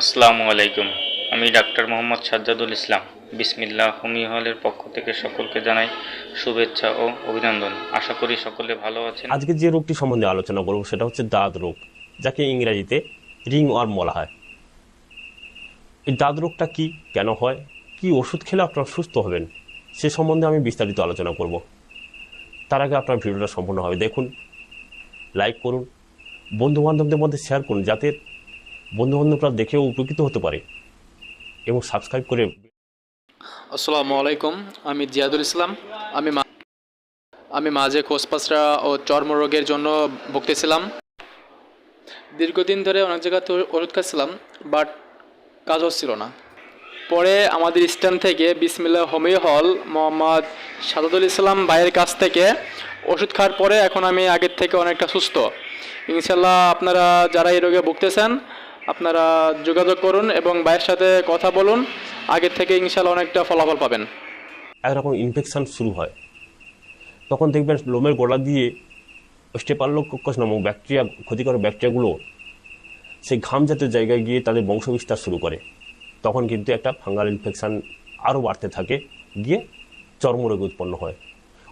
আসসালামু আলাইকুম। আমি ডাক্তার মোহাম্মদ সাজ্জাদুল ইসলাম। বিসমিল্লাহ হোমিও হলের পক্ষ থেকে সকলকে জানাই শুভেচ্ছা ও অভিনন্দন। আশা করি সকলে ভালো আছেন। আজকে যে রোগটি সম্বন্ধে আলোচনা করব সেটা হচ্ছে দাঁত রোগ, যাকে ইংরেজিতে রিং ওয়ার্ম বলা হয়। এই দাঁত রোগটা কি, কেন হয়, কি ওষুধ খেলে আপনারা সুস্থ হবেন, সে সম্বন্ধে আমি বিস্তারিত আলোচনা করব। তার আগে আপনার ভিডিওটা সম্পূর্ণভাবে দেখুন, লাইক করুন বন্ধু বান্ধবদের মধ্যে শেয়ার করুন, যাতে বন্ধু বান্ধবরা দেখেও উপকৃত হতে পারে এবং সাবস্ক্রাইব করে আসসালামু আলাইকুম, আমি জিয়াদুল ইসলাম। আমি আমি মাঝে খোসপাসরা ও চর্মরোগের জন্য ভুগতেছিলাম। দীর্ঘদিন ধরে অনেক জায়গাতে ওষুধ খাচ্ছিলাম বাট কাজ হচ্ছিল না। পরে আমাদের স্ট্যান্ড থেকে বিসমিল্লা হোমিও হল মোহাম্মদ সাদাদুল ইসলাম ভাইয়ের কাছ থেকে ওষুধ খাওয়ার পরে এখন আমি আগের থেকে অনেকটা সুস্থ। ইনশাল্লাহ আপনারা যারা এই রোগে ভুগতেছেন আপনারা যোগাযোগ করুন এবং ভাইয়ের সাথে কথা বলুন। আগের থেকে ইনশাল্লাহ অনেকটা ফলাফল পাবেন। একরকম ইনফেকশন শুরু হয়। তখন দেখবেন লোমের গোড়া দিয়ে স্টেপারলোকোকাস নামক ব্যাকটেরিয়া ক্ষতিকর ব্যাকটেরিয়াগুলো সেই ঘাম জাতীয় জায়গায় গিয়ে তাদের বংশবিস্তার শুরু করে। তখন কিন্তু একটা ফাঙ্গাল ইনফেকশান আরও বাড়তে থাকে, গিয়ে চর্মরোগ উৎপন্ন হয়।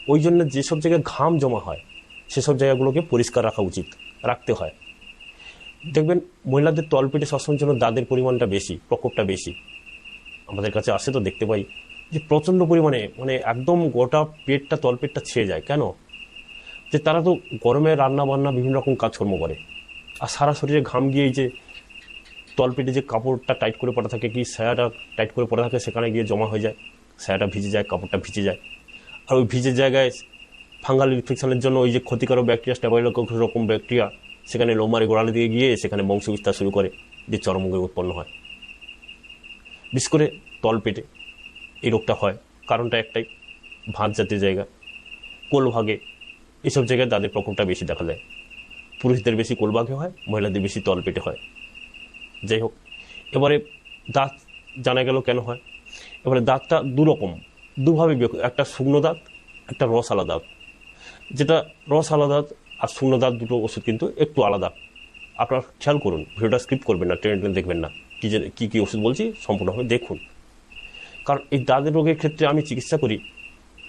ওই জন্য যেসব জায়গায় ঘাম জমা হয়, সেসব জায়গাগুলোকে পরিষ্কার রাখা উচিত, রাখতে হয়। দেখবেন, মহিলাদের তলপেটে সবসময়ের জন্য দাঁতের পরিমাণটা বেশি, প্রকোপটা বেশি। আমাদের কাছে আসে তো দেখতে পাই যে প্রচণ্ড পরিমাণে মানে একদম গোটা পেটটা তলপেটটা ছেয়ে যায়। কেন? যে তারা তো গরমে রান্না বান্না বিভিন্ন রকম কাজকর্ম করে। আর সারা শরীরে ঘাম গিয়ে যে তলপেটে যে কাপড়টা টাইট করে পড়া থাকে, কি সায়াটা টাইট করে পড়া থাকে, সেখানে গিয়ে জমা হয়ে যায়। সায়াটা ভিজে যায়, কাপড়টা ভিজে যায়। আর ওই ভিজে জায়গায় ফাঙ্গাল ইনফেকশনের জন্য ওই যে ক্ষতিকারক ব্যাকটেরিয়া স্ট্যাবাইলোকোক রকম ব্যাকটেরিয়া সেখানে লোমারে গোড়ালি দিয়ে গিয়ে সেখানে বংশ বিস্তার শুরু করে যে চরমরোগ উৎপন্ন হয়। বিশেষ করে তলপেটে এই রোগটা হয়। কারণটা একটাই ভাত জাতীয় জায়গা। কোলভাগে এসব জায়গায় তাদের প্রকোপটা বেশি দেখা যায়। পুরুষদের বেশি কোলভাগে হয়, মহিলাদের বেশি তলপেটে হয়। যাই হোক, এবারে দাঁত জানা গেল কেন হয়? এবারে দাঁতটা দুরকম, দুভাবে একটা শুকনো দাঁত, একটা রসালা দাঁত। যেটা রস দাঁত আর দাঁত দুটো ওষুধ কিন্তু একটু আলাদা। আপনার খেয়াল করুন, ভিডিওটা স্কিপ করবেন না টেনে দেখবেন না কী যে কী কী ওষুধ বলছি, সম্পূর্ণভাবে দেখুন। কারণ এই দাঁতের রোগের ক্ষেত্রে আমি চিকিৎসা করি,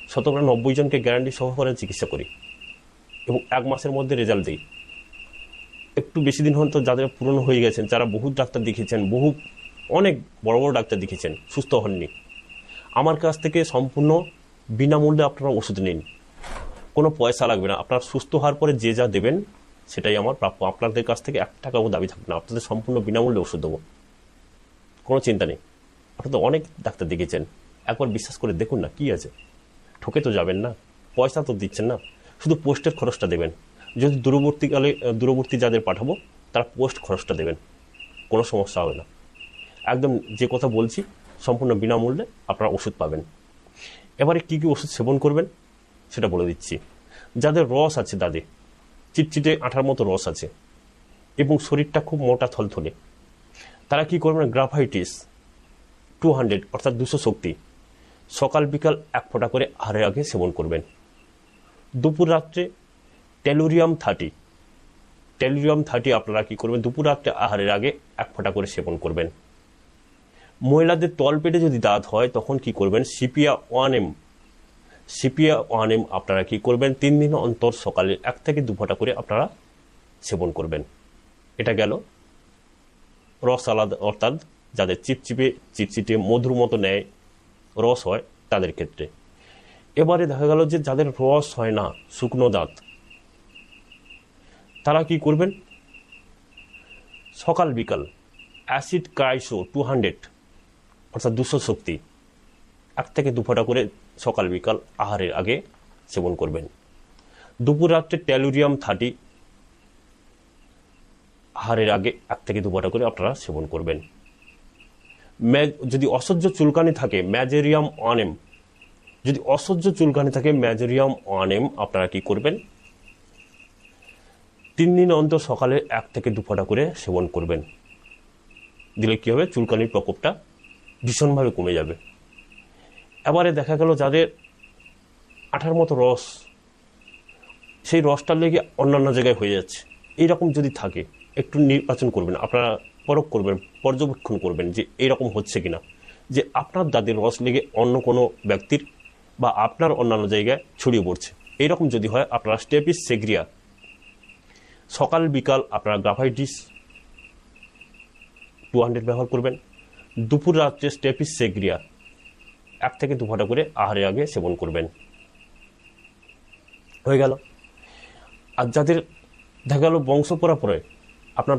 শতকরা নব্বই জনকে গ্যারান্টি সহকারে চিকিৎসা করি এবং এক মাসের মধ্যে রেজাল্ট দিই। একটু বেশি দিন হয়তো যাদের পুরনো হয়ে গেছেন, যারা বহু ডাক্তার দেখিয়েছেন, বহু অনেক বড় বড় ডাক্তার দেখিয়েছেন, সুস্থ হননি। আমার কাছ থেকে সম্পূর্ণ বিনামূল্যে আপনারা ওষুধ নিন। কোনো পয়সা লাগবে না। আপনার সুস্থ হওয়ার পরে যে যা দেবেন, সেটাই আমার প্রাপ্য। আপনাদের কাছ থেকে এক টাকাও দাবি থাকবে না। আপনাদের সম্পূর্ণ বিনামূল্যে ওষুধ দেবো। কোনো চিন্তা নেই। আপনি তো অনেক ডাক্তার দেখিয়েছেন। একবার বিশ্বাস করে দেখুন না, কি আছে। ঠকে তো যাবেন না। পয়সা তো দিচ্ছেন না। শুধু পোস্টের খরচটা দেবেন। যদি দূরবর্তীকালে, দূরবর্তী যাদের পাঠাবো, তারা পোস্ট খরচটা দেবেন। কোনো সমস্যা হবে না। একদম যে কথা বলছি, সম্পূর্ণ বিনামূল্যে আপনারা ওষুধ পাবেন। এবারে কী কী ওষুধ সেবন করবেন? সেটা বলে দিচ্ছি। যাদের রস আছে দাদে, চিটচিটে আঠার মতো রস আছে এবং শরীরটা খুব মোটা থলথলে, তারা কি করবেন? গ্রাফাইটিস টু হান্ড্রেড, অর্থাৎ দুশো শক্তি, সকাল বিকাল এক ফোঁটা করে আহারের আগে সেবন করবেন। দুপুর রাত্রে টেলুরিয়াম থার্টি টেলুরিয়াম থার্টি আপনারা কি করবেন? দুপুর রাত্রে আহারের আগে এক ফোঁটা করে সেবন করবেন। মহিলাদের তলপেটে যদি দাঁত হয়, তখন কি করবেন? Sepia one M sepia one M আপনারা কি করবেন? তিন দিন অন্তর সকালে এক থেকে দু ফোঁটা করে আপনারা সেবন করবেন। এটা গেল। রস আলাদা অর্থাৎ যাদের চিপচিপে চিটচিটে মধুর মতো নেয়, রস হয় তাদের ক্ষেত্রে। এবারে দেখা গেল যে যাদের রস হয় না, শুকনো দাঁত, তারা কি করবেন? সকাল বিকাল অ্যাসিড ক্রাইসো টু হান্ড্রেড, অর্থাৎ দুশো শক্তি এক থেকে দু ফোঁটা করে সকাল বিকাল আহারের আগে সেবন করবেন। দুপুর রাত্রে ট্যালুরিয়াম থার্টি আহারের আগে এক থেকে দু ফোঁটা করে আপনারা সেবন করবেন। ম্যা- যদি অসহ্য চুলকানি থাকে, ম্যাজেরিয়াম অনেম যদি অসহ্য চুলকানি থাকে, ম্যাজেরিয়াম অনেম আপনারা কি করবেন? তিন দিন অন্তর সকালে এক থেকে দু ফোঁটা করে সেবন করবেন। দিলে কী হবে? চুলকানির প্রকোপটা ভীষণভাবে কমে যাবে। এবারে দেখা গেল যাদের আঠার মতো রস, সেই রসটা লেগে অন্যান্য জায়গায় হয়ে যাচ্ছে। এইরকম যদি থাকে, একটু নির্বাচন করবেন, আপনারা পরখ করবেন, পর্যবেক্ষণ করবেন যে এরকম হচ্ছে কিনা। যে আপনার দাদির রস লেগে অন্য কোনো ব্যক্তির বা আপনার অন্যান্য জায়গায় ছড়িয়ে পড়ছে। এইরকম যদি হয়, আপনারা স্টেপিস সেগ্রিয়া। সকাল, বিকাল আপনারা গ্রাফাইটিস টু হান্ড্রেড ব্যবহার করবেন। দুপুর রাত্রে স্টেপিস সেগ্রিয়া। এক থেকে দু ঘণ্টা করে আহারের আগে সেবন করবেন। হয়ে গেল। আর যাদের দেখা গেল বংশ পরাপরে আপনার